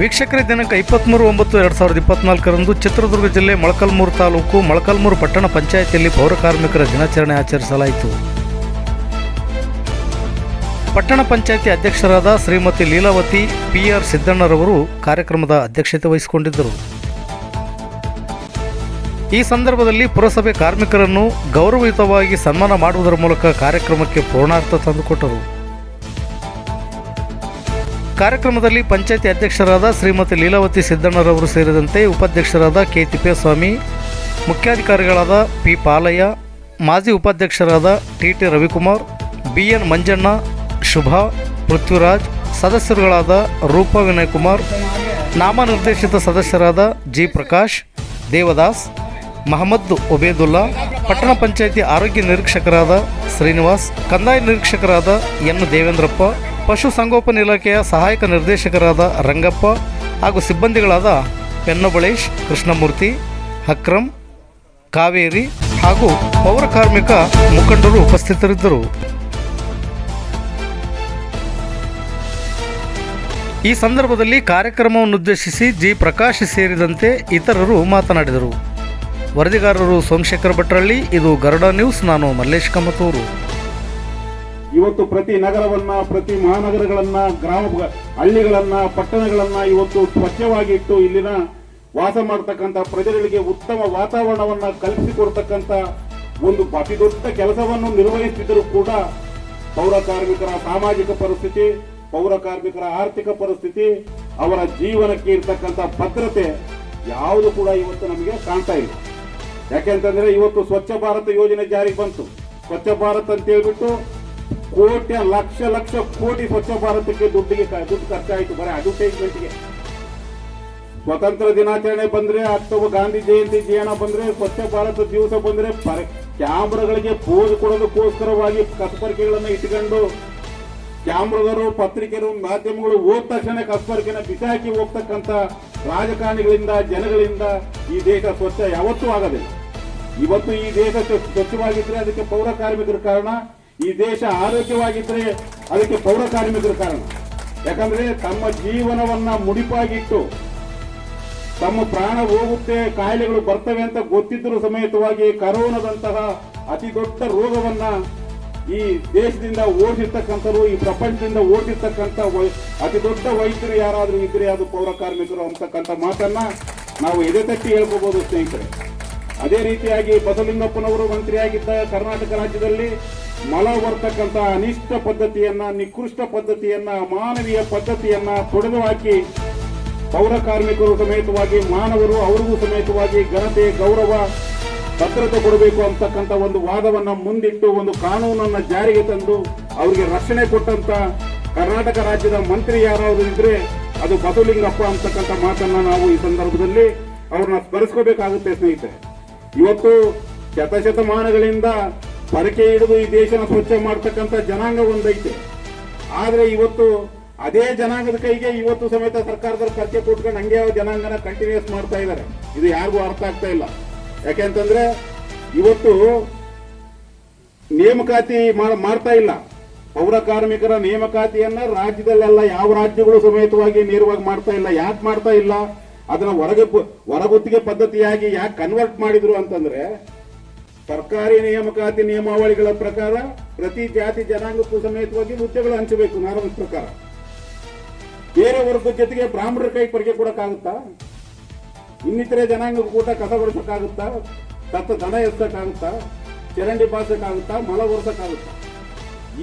ವೀಕ್ಷಕರೇ, ದಿನಾಂಕ ಇಪ್ಪತ್ತ್ಮೂರು ಒಂಬತ್ತು ಎರಡು ಸಾವಿರದ ಇಪ್ಪತ್ನಾಲ್ಕರಂದು ಚಿತ್ರದುರ್ಗ ಜಿಲ್ಲೆ ಮೊಳಕಲ್ಮೂರು ತಾಲೂಕು ಮೊಳಕಲ್ಮೂರು ಪಟ್ಟಣ ಪಂಚಾಯಿತಿಯಲ್ಲಿ ಪೌರ ಕಾರ್ಮಿಕರ ದಿನಾಚರಣೆ ಆಚರಿಸಲಾಯಿತು. ಪಟ್ಟಣ ಪಂಚಾಯಿತಿ ಅಧ್ಯಕ್ಷರಾದ ಶ್ರೀಮತಿ ಲೀಲಾವತಿ, ಪಿಆರ್ ಸಿದ್ದಣ್ಣರವರು ಕಾರ್ಯಕ್ರಮದ ಅಧ್ಯಕ್ಷತೆ ವಹಿಸಿಕೊಂಡಿದ್ದರು. ಈ ಸಂದರ್ಭದಲ್ಲಿ ಪುರಸಭೆ ಕಾರ್ಮಿಕರನ್ನು ಗೌರವಯುತವಾಗಿ ಸನ್ಮಾನ ಮಾಡುವುದರ ಮೂಲಕ ಕಾರ್ಯಕ್ರಮಕ್ಕೆ ಪೂರ್ಣಾರ್ಥ ತಂದುಕೊಟ್ಟರು. ಕಾರ್ಯಕ್ರಮದಲ್ಲಿ ಪಂಚಾಯತಿ ಅಧ್ಯಕ್ಷರಾದ ಶ್ರೀಮತಿ ಲೀಲಾವತಿ ಸಿದ್ದಣ್ಣರವರು ಸೇರಿದಂತೆ ಉಪಾಧ್ಯಕ್ಷರಾದ ಕೆ ತಿಪ್ಪೇಸ್ವಾಮಿ ಮುಖ್ಯಾಧಿಕಾರಿಗಳಾದ ಪಿ ಪಾಲಯ್ಯ, ಮಾಜಿ ಉಪಾಧ್ಯಕ್ಷರಾದ T T Ravikumar B N Manjanna, Shubha, Prithviraj, ಸದಸ್ಯರುಗಳಾದ Roopa Vinay Kumar ನಾಮನಿರ್ದೇಶಿತ ಸದಸ್ಯರಾದ ಜಿ ಪ್ರಕಾಶ್, ದೇವದಾಸ್, ಮಹಮ್ಮದ್ ಒಬೇದುಲ್ಲಾ, ಪಟ್ಟಣ ಪಂಚಾಯಿತಿ ಆರೋಗ್ಯ ನಿರೀಕ್ಷಕರಾದ ಶ್ರೀನಿವಾಸ್, ಕಂದಾಯ ನಿರೀಕ್ಷಕರಾದ ಎನ್ ದೇವೇಂದ್ರಪ್ಪ ಪಶು ಸಂಗೋಪನಾ ಇಲಾಖೆಯ ಸಹಾಯಕ ನಿರ್ದೇಶಕರಾದ ರಂಗಪ್ಪ ಹಾಗೂ ಸಿಬ್ಬಂದಿಗಳಾದ ಪೆನ್ನಬಳೇಶ್, ಕೃಷ್ಣಮೂರ್ತಿ, ಅಕ್ರಮ್, ಕಾವೇರಿ ಹಾಗೂ ಪೌರ ಕಾರ್ಮಿಕ ಮುಖಂಡರು ಉಪಸ್ಥಿತರಿದ್ದರು. ಈ ಸಂದರ್ಭದಲ್ಲಿ ಕಾರ್ಯಕ್ರಮವನ್ನುದ್ದೇಶಿಸಿ ಜಿ ಪ್ರಕಾಶ್ ಸೇರಿದಂತೆ ಇತರರು ಮಾತನಾಡಿದರು. ವರದಿಗಾರರು ಸೋಮಶೇಖರ್ ಭಟ್ರಳ್ಳಿ, ಇದು ಗರುಡ ನ್ಯೂಸ್, ನಾನು ಮಲ್ಲೇಶ್ ಕಮತೂರು. ಇವತ್ತು ಪ್ರತಿ ನಗರವನ್ನ, ಪ್ರತಿ ಮಹಾನಗರಗಳನ್ನ, ಗ್ರಾಮ, ಹಳ್ಳಿಗಳನ್ನ, ಪಟ್ಟಣಗಳನ್ನ ಇವತ್ತು ಸ್ವಚ್ಛವಾಗಿ ಇಟ್ಟು ಇಲ್ಲಿನ ವಾಸ ಮಾಡತಕ್ಕಂತ ಪ್ರಜೆಗಳಿಗೆ ಉತ್ತಮ ವಾತಾವರಣವನ್ನ ಕಲ್ಪಿಸಿಕೊಡ್ತಕ್ಕಂತ ಒಂದು ಅತಿ ದೊಡ್ಡ ಕೆಲಸವನ್ನು ನಿರ್ವಹಿಸಿದರೂ ಕೂಡ ಪೌರ ಕಾರ್ಮಿಕರ ಸಾಮಾಜಿಕ ಪರಿಸ್ಥಿತಿ, ಪೌರ ಕಾರ್ಮಿಕರ ಆರ್ಥಿಕ ಪರಿಸ್ಥಿತಿ, ಅವರ ಜೀವನಕ್ಕೆ ಇರ್ತಕ್ಕಂಥ ಭದ್ರತೆ ಯಾವುದು ಕೂಡ ಇವತ್ತು ನಮಗೆ ಕಾಣ್ತಾ ಇಲ್ಲ. ಯಾಕೆಂತಂದ್ರೆ ಇವತ್ತು ಸ್ವಚ್ಛ ಭಾರತ ಯೋಜನೆ ಜಾರಿಗೆ ಬಂತು. ಸ್ವಚ್ಛ ಭಾರತ್ ಅಂತ ಹೇಳ್ಬಿಟ್ಟು ಕೋಟಿ ಲಕ್ಷ ಲಕ್ಷ ಕೋಟಿ ಸ್ವಚ್ಛ ಭಾರತಕ್ಕೆ ದುಡ್ಡಿಗೆ ದುಡ್ಡು ಖರ್ಚಾಯಿತು. ಬರೀ ಅಡ್ವರ್ಟೈಸ್ಮೆಂಟ್ಗೆ ಸ್ವತಂತ್ರ ದಿನಾಚರಣೆ ಬಂದ್ರೆ ಅಥವಾ ಗಾಂಧಿ ಜಯಂತಿ ಜೀವನ ಬಂದ್ರೆ, ಸ್ವಚ್ಛ ಭಾರತ ದಿವಸ ಬಂದ್ರೆ ಕ್ಯಾಮ್ರಾಗಳಿಗೆ ಪೋಸ್ ಕೊಡೋದಕ್ಕೋಸ್ಕರವಾಗಿ ಕಸ್ಪರ್ಕೆಗಳನ್ನು ಇಟ್ಕೊಂಡು ಕ್ಯಾಮ್ರಾದವರು ಪತ್ರಿಕೆರು ಮಾಧ್ಯಮಗಳು ಹೋದ ತಕ್ಷಣ ಕಸ್ಪರ್ಕೆನ ಬಿಸಾಕಿ ಹೋಗ್ತಕ್ಕಂತ ರಾಜಕಾರಣಿಗಳಿಂದ, ಜನಗಳಿಂದ ಈ ದೇಶ ಸ್ವಚ್ಛ ಯಾವತ್ತೂ ಆಗದೆ ಇವತ್ತು ಈ ದೇಶ ಸ್ವ- ಸ್ವಚ್ಛವಾಗಿದ್ರೆ ಅದಕ್ಕೆ ಪೌರ ಕಾರ್ಮಿಕರ ಕಾರಣ. ಈ ದೇಶ ಆರೋಗ್ಯವಾಗಿದ್ದರೆ ಅದಕ್ಕೆ ಪೌರ ಕಾರ್ಮಿಕರು ಕಾರಣ. ಯಾಕಂದ್ರೆ ತಮ್ಮ ಜೀವನವನ್ನ ಮುಡಿಪಾಗಿಟ್ಟು, ತಮ್ಮ ಪ್ರಾಣ ಹೋಗುತ್ತೆ, ಕಾಯಿಲೆಗಳು ಬರ್ತವೆ ಅಂತ ಗೊತ್ತಿದ್ದರೂ ಸಮೇತವಾಗಿ ಕರೋನಾದಂತಹ ಅತಿ ದೊಡ್ಡ ರೋಗವನ್ನ ಈ ದೇಶದಿಂದ ಓಡಿಸಿರ್ತಕ್ಕಂಥವ್ರು ಈ ಪ್ರಪಂಚದಿಂದ ಓಡಿರ್ತಕ್ಕಂಥ ಅತಿ ದೊಡ್ಡ ವೈದ್ಯರು ಯಾರಾದರೂ ಇದ್ರೆ ಅದು ಪೌರ ಕಾರ್ಮಿಕರು ಅಂತಕ್ಕಂಥ ಮಾತನ್ನ ನಾವು ಎದೆ ತಟ್ಟಿ ಹೇಳ್ಕೋಬಹುದು ಸ್ನೇಹಿತರೆ. ಅದೇ ರೀತಿಯಾಗಿ ಬಸಲಿಂಗಪ್ಪನವರು ಮಂತ್ರಿಯಾಗಿದ್ದ ಕರ್ನಾಟಕ ರಾಜ್ಯದಲ್ಲಿ ಮಲ ಬರ್ತಕ್ಕಂಥ ಅನಿಷ್ಟ ಪದ್ಧತಿಯನ್ನ, ನಿಕೃಷ್ಟ ಪದ್ಧತಿಯನ್ನ, ಮಾನವೀಯ ಪದ್ಧತಿಯನ್ನ ತೊಡೆದು ಹಾಕಿ ಪೌರ ಕಾರ್ಮಿಕರು ಸಮೇತವಾಗಿ, ಮಾನವರು ಅವರಿಗೂ ಸಮೇತವಾಗಿ ಘನತೆ, ಗೌರವ, ಭದ್ರತೆ ಕೊಡಬೇಕು ಅಂತಕ್ಕಂಥ ಒಂದು ವಾದವನ್ನ ಮುಂದಿಟ್ಟು ಒಂದು ಕಾನೂನನ್ನ ಜಾರಿಗೆ ತಂದು ಅವರಿಗೆ ರಕ್ಷಣೆ ಕೊಟ್ಟಂತ ಕರ್ನಾಟಕ ರಾಜ್ಯದ ಮಂತ್ರಿ ಯಾರಾದರೂ ಇದ್ರೆ ಅದು ಬದುಲಿಂಗಪ್ಪ ಅಂತಕ್ಕಂಥ ಮಾತನ್ನ ನಾವು ಈ ಸಂದರ್ಭದಲ್ಲಿ ಅವ್ರನ್ನ ಸ್ಮರಿಸ್ಕೋಬೇಕಾಗುತ್ತೆ ಸ್ನೇಹಿತರೆ. ಇವತ್ತು ಶತಶತಮಾನಗಳಿಂದ ಪರಕೆ ಹಿಡಿದು ಈ ದೇಶನ ಸ್ವಚ್ಛ ಮಾಡ್ತಕ್ಕಂಥ ಜನಾಂಗ ಒಂದೈತೆ. ಆದರೆ ಇವತ್ತು ಅದೇ ಜನಾಂಗದ ಕೈಗೆ ಇವತ್ತು ಸಮೇತ ಸರ್ಕಾರದವ್ರು ಖರ್ಚೆ ಕೊಟ್ಕೊಂಡು ಹಂಗೆ ಜನಾಂಗನ ಕಂಟಿನ್ಯೂಸ್ ಮಾಡ್ತಾ ಇದ್ದಾರೆ ಇದು ಯಾರಿಗೂ ಅರ್ಥ ಆಗ್ತಾ ಇಲ್ಲ. ಯಾಕೆಂತಂದ್ರೆ ಇವತ್ತು ನೇಮಕಾತಿ ಮಾಡ್- ಮಾಡ್ತಾ ಇಲ್ಲ. ಪೌರ ಕಾರ್ಮಿಕರ ನೇಮಕಾತಿಯನ್ನ ರಾಜ್ಯದಲ್ಲೆಲ್ಲ ಯಾವ ರಾಜ್ಯಗಳು ಸಮೇತವಾಗಿ ನೇರವಾಗಿ ಮಾಡ್ತಾ ಇಲ್ಲ, ಯಾಕೆ ಮಾಡ್ತಾ ಇಲ್ಲ? ಅದನ್ನ ಹೊರಗೆ ಹೊರಗುತ್ತಿಗೆ ಪದ್ಧತಿಯಾಗಿ ಯಾಕೆ ಕನ್ವರ್ಟ್ ಮಾಡಿದ್ರು ಅಂತಂದ್ರೆ ಸರ್ಕಾರಿ ನೇಮಕಾತಿ ನಿಯಮಾವಳಿಗಳ ಪ್ರಕಾರ ಪ್ರತಿ ಜಾತಿ ಜನಾಂಗಕ್ಕೂ ಸಮೇತವಾಗಿ ಹುದ್ದೆಗಳು ಹಂಚಬೇಕು ನಾನು ಪ್ರಕಾರ. ಬೇರೆ ವರ್ಗದ ಜೊತೆಗೆ ಬ್ರಾಹ್ಮಣರ ಕೈ ಪರಿಗೆ ಕೊಡಕ್ಕಾಗುತ್ತಾ? ಇನ್ನಿತರೆ ಜನಾಂಗ ಕೂಟ ಕಸ ಬಡಿಸೋಕ್ಕಾಗುತ್ತಾ ಸತ್ತ ದನ ಎತ್ತಕ್ಕಾಗುತ್ತಾ ಚರಂಡಿ ಬಾಸಕ್ಕಾಗುತ್ತಾ ಮಲ ಒರೆಸಕ್ಕಾಗುತ್ತಾ?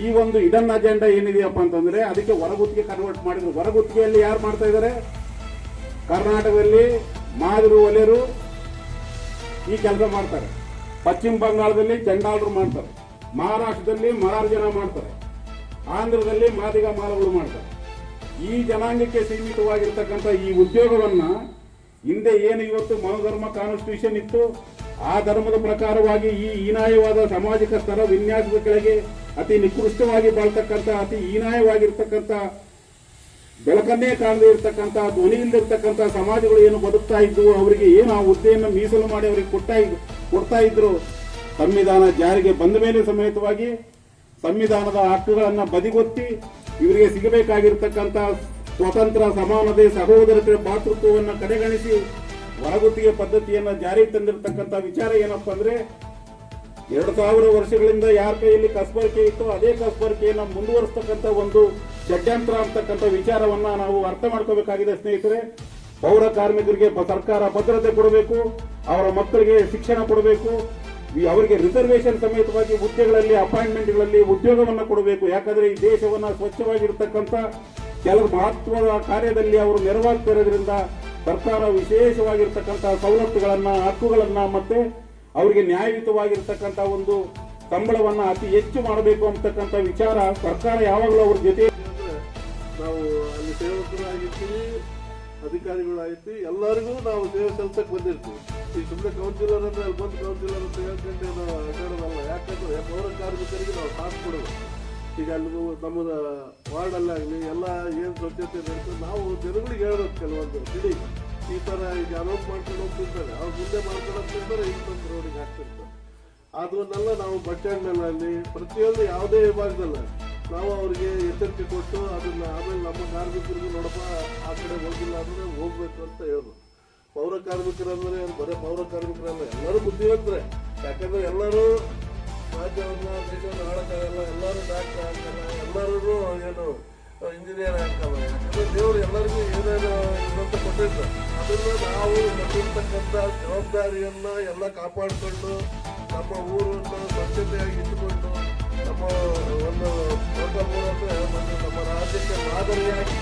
ಈ ಒಂದು ಇಡನ್ ಅಜೆಂಡಾ ಏನಿದೆಯಪ್ಪ ಅಂತಂದ್ರೆ ಅದಕ್ಕೆ ಹೊರಗುತ್ತಿಗೆ ಕನ್ವರ್ಟ್ ಮಾಡಿದ್ರು. ಹೊರಗುತ್ತಿಗೆಯಲ್ಲಿ ಯಾರು ಮಾಡ್ತಾ ಇದ್ದಾರೆ? ಕರ್ನಾಟಕದಲ್ಲಿ ಮಾದರು ಒಲೆರು ಈ ಕೆಲಸ ಮಾಡ್ತಾರೆ. ಪಶ್ಚಿಮ ಬಂಗಾಳದಲ್ಲಿ ಚಂಡಾಳರು ಮಾಡ್ತಾರೆ. ಮಹಾರಾಷ್ಟ್ರದಲ್ಲಿ ಮರಾರ್ಜನ ಮಾಡ್ತಾರೆ. ಆಂಧ್ರದಲ್ಲಿ ಮಾದಿಗ ಮಾಲಗಳು ಮಾಡ್ತಾರೆ. ಈ ಜನಾಂಗಕ್ಕೆ ಸೀಮಿತವಾಗಿರ್ತಕ್ಕಂಥ ಈ ಉದ್ಯೋಗವನ್ನ ಹಿಂದೆ ಏನು ಇವತ್ತು ಮನೋಧರ್ಮ ಕಾನ್ಸ್ಟಿಟ್ಯೂಷನ್ ಇತ್ತು, ಆ ಧರ್ಮದ ಪ್ರಕಾರವಾಗಿ ಈ ಹೀನಾಯವಾದ ಸಾಮಾಜಿಕ ಸ್ತರ ವಿನ್ಯಾಸದ ಕೆಳಗೆ ಅತಿ ನಿಕೃಷ್ಟವಾಗಿ ಬಾಳ್ತಕ್ಕಂಥ, ಅತಿ ಹೀನಾಯವಾಗಿರ್ತಕ್ಕಂಥ ಬೆಳಕನ್ನೇ ಕಾಣದೇ ಇರ್ತಕ್ಕಂಥ, ಧ್ವನಿ ಇಲ್ದಿರ್ತಕ್ಕಂಥ ಸಮಾಜಗಳು ಏನು ಬದುಕ್ತಾ ಇದ್ವು, ಅವರಿಗೆ ಏನು ಆ ಹುದ್ದೆಯನ್ನು ಮೀಸಲು ಮಾಡಿ ಅವರಿಗೆ ಕೊಟ್ಟಾಯ್ ಕೊಡ್ತಾ ಇದ್ರು. ಸಂವಿಧಾನ ಜಾರಿಗೆ ಬಂದ ಮೇಲೆ ಸಮೇತವಾಗಿ ಸಂವಿಧಾನದ ಹಕ್ಕುಗಳನ್ನ ಬದಿಗೊತ್ತಿ ಇವರಿಗೆ ಸಿಗಬೇಕಾಗಿರ್ತಕ್ಕಂಥ ಸ್ವತಂತ್ರ, ಸಮಾನತೆ, ಸಹೋದರತೆ, ಭಾತೃತ್ವವನ್ನು ಕಡೆಗಣಿಸಿ ಹೊರಗುತ್ತಿಗೆ ಪದ್ಧತಿಯನ್ನ ಜಾರಿಗೆ ತಂದಿರತಕ್ಕಂತ ವಿಚಾರ ಏನಪ್ಪ ಅಂದ್ರೆ, ಎರಡು ಸಾವಿರ ವರ್ಷಗಳಿಂದ ಯಾರ ಕೈಯಲ್ಲಿ ಕಸ್ಬರ್ಕೆ ಇತ್ತು ಅದೇ ಕಸ್ಬರಿಕೆಯನ್ನ ಮುಂದುವರಿಸ್ತಕ್ಕಂಥ ಒಂದು ಷಡ್ಯಂತ್ರ ಅಂತಕ್ಕಂಥ ವಿಚಾರವನ್ನ ನಾವು ಅರ್ಥ ಮಾಡ್ಕೋಬೇಕಾಗಿದೆ, ಸ್ನೇಹಿತರೆ. ಪೌರ ಕಾರ್ಮಿಕರಿಗೆ ಸರ್ಕಾರ ಭದ್ರತೆ ಕೊಡಬೇಕು, ಅವರ ಮಕ್ಕಳಿಗೆ ಶಿಕ್ಷಣ ಕೊಡಬೇಕು ಅವರಿಗೆ ರಿಸರ್ವೇಷನ್ ಸಮೇತವಾಗಿ ಹುದ್ದೆಗಳಲ್ಲಿ ಅಪಾಯಿಂಟ್ಮೆಂಟ್ಗಳಲ್ಲಿ ಉದ್ಯೋಗವನ್ನು ಕೊಡಬೇಕು. ಯಾಕಂದ್ರೆ ಈ ದೇಶವನ್ನ ಸ್ವಚ್ಛವಾಗಿರ್ತಕ್ಕಂಥ ಕೆಲವು ಮಹತ್ವದ ಕಾರ್ಯದಲ್ಲಿ ಅವರು ನೆರವಾಗ್ತಿರೋದ್ರಿಂದ ಸರ್ಕಾರ ವಿಶೇಷವಾಗಿರ್ತಕ್ಕಂಥ ಸವಲತ್ತುಗಳನ್ನ, ಹಕ್ಕುಗಳನ್ನ ಮತ್ತೆ ಅವರಿಗೆ ನ್ಯಾಯಯುತವಾಗಿರ್ತಕ್ಕಂಥ ಒಂದು ಸಂಬಳವನ್ನ ಅತಿ ಹೆಚ್ಚು ಮಾಡಬೇಕು ಅಂತಕ್ಕಂಥ ವಿಚಾರ ಸರ್ಕಾರ ಯಾವಾಗಲೂ ಅವ್ರ ಜೊತೆ ನಾವು ಅಲ್ಲಿ ಸೇವಕರಾಗಿರ್ತೀವಿ, ಅಧಿಕಾರಿಗಳಾಗಿರ್ತೀವಿ, ಎಲ್ಲರಿಗೂ ನಾವು ಸೇವೆ ಸಲ್ಸಕ್ಕೆ ಬಂದಿರ್ತೀವಿ. ಈ ಸುಮ್ಮನೆ ಕೌನ್ಸಿಲರ್ ಅಂದ್ರೆ ಅಲ್ಲಿ ಬಂದು ಕೌನ್ಸಿಲರ್ ಅಂತ ಹೇಳ್ಕೊಂಡು ಅಡ್ಡಾಡೋದಲ್ಲ ಯಾಕಂದ್ರೆ ಪೌರ ಕಾರ್ಮಿಕರಿಗೆ ನಾವು ಸಾಥ್ ಕೊಡೋದು. ಈಗ ಅಲ್ಲಿ ನಮ್ಮದ ವಾರ್ಡಲ್ಲಾಗಲಿ ಎಲ್ಲ ಏನು ಸ್ವಚ್ಛತೆ ನಡೆಸೋ, ನಾವು ಜನಗಳಿಗೆ ಹೇಳ್ಬೇಕು ಕೆಲವೊಂದು ಬಿಡಿ. ಈ ಥರ ಈಗ ಅನೌನ್ಸ್ ಮಾಡ್ಕೊಂಡು ಹೋಗ್ತಿರ್ತಾರೆ. ಅವ್ರು ಮುಂದೆ ಮಾಡ್ಕೊಂಡು ಹೋಗ್ತಿರ್ತಾರೆ ಇಂಥದ್ದು ರೋಡಿಗೆ ಹಾಕ್ತಿರ್ತಾರೆ. ಅದನ್ನೆಲ್ಲ ನಾವು ಬಸ್ ಸ್ಟ್ಯಾಂಡ್ನಲ್ಲಿ ಪ್ರತಿಯೊಂದು ಯಾವುದೇ ವಿಭಾಗದಲ್ಲ ನಾವು ಅವರಿಗೆ ಎಚ್ಚರಿಕೆ ಕೊಟ್ಟು ಅದನ್ನ ಆಮೇಲೆ ನಮ್ಮ ಕಾರ್ಮಿಕರಿಗೂ ನೋಡಪ್ಪ, ಆ ಕಡೆ ಹೋಗಿಲ್ಲ ಅಂದರೆ ಹೋಗ್ಬೇಕು ಅಂತ ಹೇಳೋದು. ಪೌರ ಕಾರ್ಮಿಕರಂದರೆ ಬರೀ ಪೌರ ಕಾರ್ಮಿಕರಲ್ಲ, ಎಲ್ಲರೂ ಬುದ್ಧಿವಂತರೆ. ಯಾಕಂದರೆ ಎಲ್ಲರೂ ರಾಜ್ಯವನ್ನು ದೇಶವನ್ನು ಆಡೋಕ್ಕಾಗಲ್ಲ, ಎಲ್ಲರೂ ಡಾಕ್ಟರ್ ಆಗ್ತಾರೆ, ಎಲ್ಲರೂ ಏನು, ಇಂಜಿನಿಯರ್ ಆಗ್ತಾರೆ. ಯಾಕಂದರೆ ದೇವರು ಎಲ್ಲರಿಗೂ ಏನೇನು ಇದಂತ ಕೊಟ್ಟಿರ್ತಾರೆ ಅದನ್ನು ನಾವು ಕೊಟ್ಟಿರ್ತಕ್ಕಂಥ ಜವಾಬ್ದಾರಿಯನ್ನು ಎಲ್ಲ ಕಾಪಾಡಿಕೊಂಡು, ನಮ್ಮ ಊರನ್ನು ಸ್ವಚ್ಛತೆಯಾಗಿ ಇಟ್ಟುಕೊಂಡು ನಮ್ಮ, ಒಂದು ದೊಡ್ಡ ಮೂಲಕ ಮತ್ತು ನಮ್ಮ ರಾಜ್ಯಕ್ಕೆ ಮಾದರಿಯಾಗಿ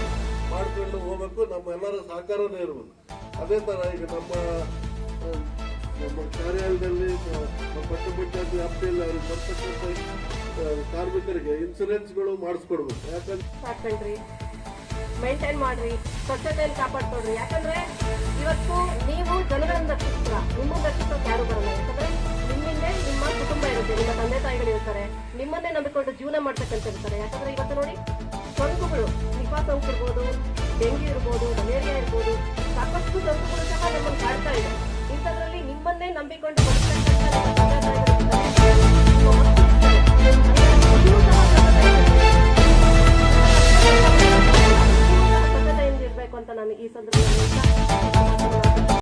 ಮಾಡಿಕೊಂಡು ಹೋಗಬೇಕು. ನಮ್ಮ ಎಲ್ಲರ ಸಹಕಾರನೇ ಇರ್ಬೋದು. ಅದೇ ಥರ ಈಗ ನಮ್ಮ ನಮ್ಮ ಕಾರ್ಯಾಲಯದಲ್ಲಿ, ನಮ್ಮ ಪಂಚಾಯತ್ ವ್ಯಾಪ್ತಿಯಲ್ಲಿ ಅವ್ರಿಗೆ ಬರ್ತಕ್ಕಂಥ ಕಾರ್ಮಿಕರಿಗೆ ಇನ್ಸೂರೆನ್ಸ್ಗಳು ಮಾಡಿಸ್ಕೊಡ್ಬೇಕು. ಯಾಕಂದ್ರೆ ಸಾಕಣ್ರಿ ಮೇಂಟೈನ್ ಮಾಡ್ರಿ. ಸ್ವಚ್ಛತೆಯನ್ನು ಕಾಪಾಡ್ಕೊಡ್ರಿ ಯಾಕಂದ್ರೆ ಇವತ್ತು ನೀವು ಜನಗಳನ್ನ ರಕ್ಷಿಸ್ತೀರ? ಇರ್ತಾರೆ ನಿಮ್ಮನ್ನೇ ನಂಬಿಕೊಂಡು ಜೀವನ ಮಾಡ್ತಕ್ಕಂಥಿರ್ತಾರೆ ಯಾಕಂದ್ರೆ ಇವತ್ತು ನೋಡಿ, ಸೋಂಕುಗಳು ನಿಫಾ ಸೋಂಕು ಇರ್ಬೋದು, ಡೆಂಗ್ಯೂ ಇರ್ಬೋದು, ಮಲೇರಿಯಾ ಇರ್ಬೋದು, ಸಾಕಷ್ಟು ಸೋಂಕುಗಳು ಸಹ ನಮ್ಮನ್ನು ಕಾಡ್ತಾ ಇದೆ. ಇಂಥದ್ರಲ್ಲಿ ನಿಮ್ಮನ್ನೇ ನಂಬಿಕೊಂಡು ಇರಬೇಕು ಅಂತ ನಾನು ಈ ಸಂದರ್ಭದಲ್ಲಿ